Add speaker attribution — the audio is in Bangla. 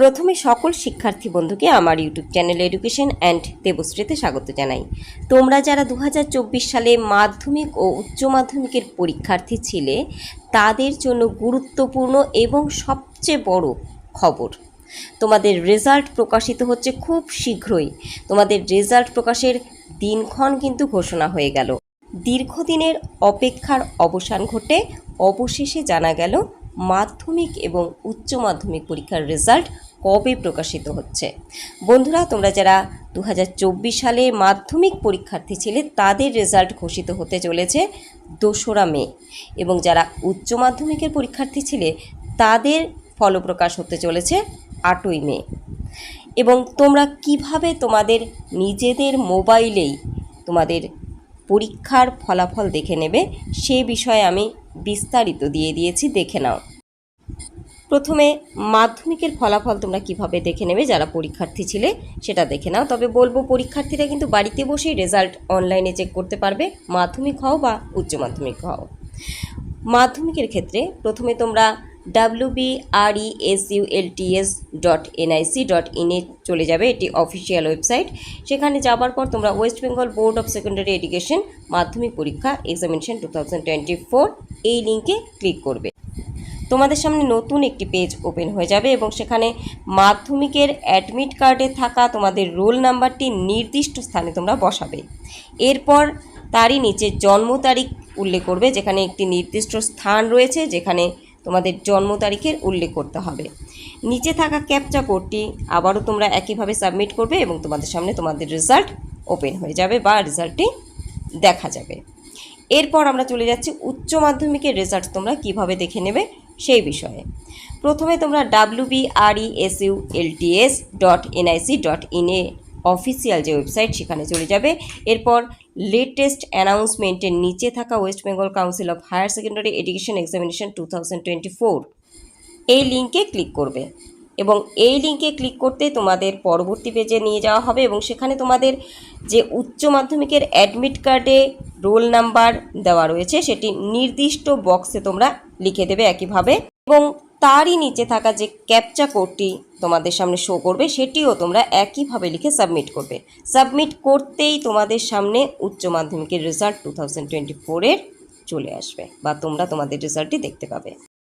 Speaker 1: প্রথমে সকল শিক্ষার্থী বন্ধুকে আমার ইউটিউব চ্যানেল এডুকেশন অ্যান্ড দেবশ্রীতে স্বাগত জানাই। তোমরা যারা দু হাজার চব্বিশ সালে মাধ্যমিক ও উচ্চ মাধ্যমিকের পরীক্ষার্থী ছিলে, তাদের জন্য গুরুত্বপূর্ণ এবং সবচেয়ে বড় খবর, তোমাদের রেজাল্ট প্রকাশিত হচ্ছে খুব শীঘ্রই। তোমাদের রেজাল্ট প্রকাশের দিনক্ষণ কিন্তু ঘোষণা হয়ে গেল। দীর্ঘদিনের অপেক্ষার অবসান ঘটে, অবশেষে জানা গেল মাধ্যমিক এবং উচ্চ মাধ্যমিক পরীক্ষার রেজাল্ট কবে প্রকাশিত হচ্ছে? বন্ধুরা, তোমরা যারা দু হাজার চব্বিশ সালে মাধ্যমিক পরীক্ষার্থী ছিলে, তাদের রেজাল্ট ঘোষিত হতে চলেছে দোসরা মে। এবং যারা উচ্চ মাধ্যমিকের পরীক্ষার্থী ছিলে, তাদের ফলপ্রকাশ হতে চলেছে আটই মে। এবং তোমরা কীভাবে তোমাদের নিজেদের মোবাইলেই তোমাদের পরীক্ষার ফলাফল দেখে নেবে, সে বিষয়ে আমি বিস্তারিত দিয়ে দিয়েছি, দেখে নাও। প্রথমে মাধ্যমিকের ফলাফল তোমরা কীভাবে দেখে নেবে? যারা পরীক্ষার্থী ছিলে, সেটা দেখে নাও। তবে বলব, পরীক্ষার্থীরা কিন্তু বাড়িতে বসেই রেজাল্ট অনলাইনে চেক করতে পারবে। মাধ্যমিক হও বা উচ্চ মাধ্যমিক হও। মাধ্যমিকের ক্ষেত্রে প্রথমে তোমরা W B R E S U L T S dot NIC dot ইনে চলে যাবে। এটি অফিসিয়াল ওয়েবসাইট সেখানে যাবার পর তোমরা West Bengal board of secondary education মাধ্যমিক পরীক্ষা examination two thousand twenty four এই লিঙ্কে ক্লিক করবে। তোমাদের সামনে নতুন একটি পেজ ওপেন হয়ে যাবে এবং সেখানে মাধ্যমিকের অ্যাডমিট কার্ডে থাকা তোমাদের রোল নাম্বারটি নির্দিষ্ট স্থানে তোমরা বসাবে। এরপর তারই নিচে জন্ম তারিখ উল্লেখ করবে, যেখানে একটি নির্দিষ্ট স্থান রয়েছে, যেখানে তোমাদের জন্ম তারিখের উল্লেখ করতে হবে। নিচে থাকা ক্যাপচা কোডটি আবারও তোমরা একইভাবে সাবমিট করবে এবং তোমাদের সামনে তোমাদের রেজাল্ট ওপেন হয়ে যাবে বা রেজাল্টটি দেখা যাবে। এরপর আমরা চলে যাচ্ছি, উচ্চ মাধ্যমিকের রেজাল্ট তোমরা কীভাবে দেখে নেবে? সেই বিষয়ে। প্রথমে তোমরা W S U L T S dot NIC dot in A official যে ওয়েবসাইট সেখানে চলে যাবে। এরপর লেটেস্ট অ্যানাউন্সমেন্টের নিচে থাকা West Bengal council of higher secondary education examination two thousand twenty four এই লিঙ্কে ক্লিক করবে এবং এই লিঙ্কে ক্লিক করতে তোমাদের পরবর্তী পেজে নিয়ে যাওয়া হবে এবং সেখানে তোমাদের যে উচ্চ মাধ্যমিকের অ্যাডমিট কার্ডে রোল নাম্বার দেওয়া রয়েছে সেটি নির্দিষ্ট বক্সে তোমরা লিখে দেবে একইভাবে। এবং তারই নিচে থাকা যে ক্যাপচা কোডটি তোমাদের সামনে শো করবে, সেটিও তোমরা একইভাবে লিখে সাবমিট করবে। সাবমিট করতেই তোমাদের সামনে উচ্চ মাধ্যমিকের রেজাল্ট টু থাউজেন্ড টোয়েন্টি ফোরের চলে আসবে, বা তোমরা তোমাদের রেজাল্টটি দেখতে পাবে।